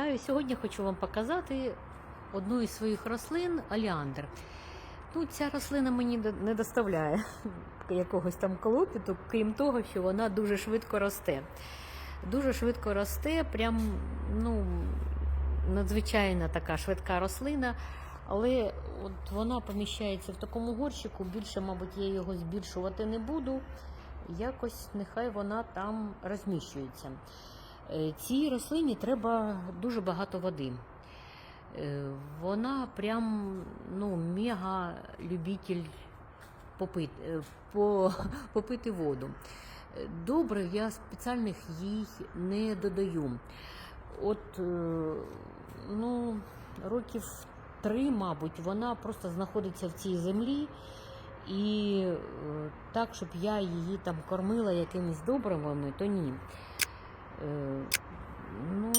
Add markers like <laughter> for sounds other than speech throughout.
Вітаю! Сьогодні хочу вам показати одну із своїх рослин олеандр. Ну, ця рослина мені не доставляє <laughs> якогось там клопіту, крім того, що вона дуже швидко росте. Дуже швидко росте, прям ну, надзвичайна така швидка рослина. Але от вона поміщається в такому горщику. Більше, мабуть, я його збільшувати не буду. Якось нехай вона там розміщується. Цій рослині треба дуже багато води. Е, Вона прям ну, мега любитель попити, е, по, <laughs> попити воду. Добре, я спеціальних їй не додаю. От е, ну, років три, мабуть, вона просто знаходиться в цій землі. І так, щоб я її там кормила якимись добривами, то ні. Е, Ну,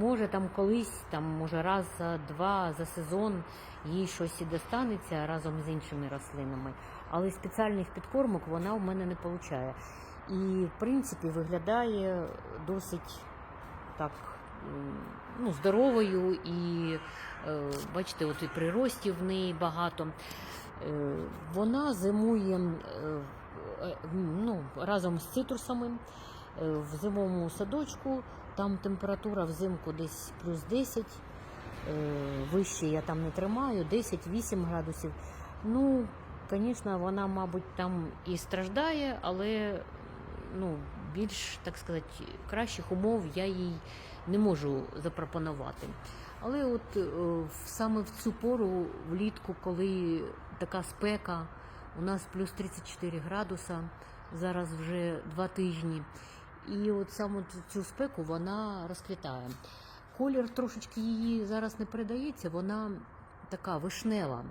може там колись, там, може раз за два за сезон їй щось і достанеться разом з іншими рослинами, але спеціальних підкормок вона в мене не получає. І, в принципі, виглядає досить так ну, здоровою і е, бачите, от і приростів в неї багато. Е, Вона зимує ну, разом з цитрусами в зимовому садочку. Там температура взимку десь плюс 10, е, вище я там не тримаю, 10-8 градусів. Ну, звісно, вона, мабуть, там і страждає, але ну, більш, так сказати, кращих умов я їй не можу запропонувати. Але от е, саме в цю пору, влітку, коли така спека, у нас плюс 34 градуса, зараз вже два тижні. І от саме цю- цю спеку вона розквітає. Колір трошечки її зараз не передається, вона така вишнева,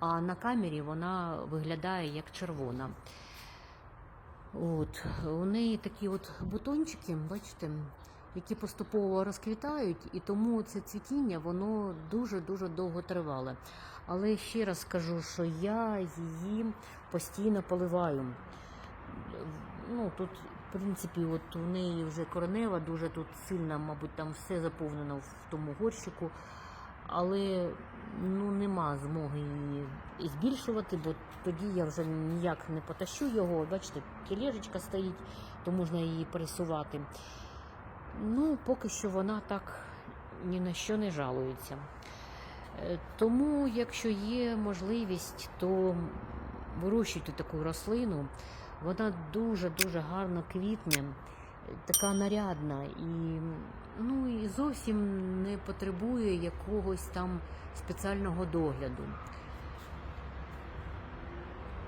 а на камері вона виглядає як червона. От, у неї такі от бутончики, бачите, які поступово розквітають, і тому це цвітіння воно дуже-дуже довго тривале. Але ще раз скажу, що я її постійно поливаю. Ну, тут, в принципі, от у неї вже коренева, дуже тут сильно, мабуть, там все заповнено в тому горщику. Але ну, нема змоги її збільшувати, бо тоді я вже ніяк не потащу його. Бачите, тележечка стоїть, то можна її пересувати. Ну, поки що вона так ні на що не жалується. Е, Тому, якщо є можливість, то вирощуйте таку рослину. Вона дуже-дуже гарно квітне, така нарядна і, ну, і зовсім не потребує якогось там спеціального догляду.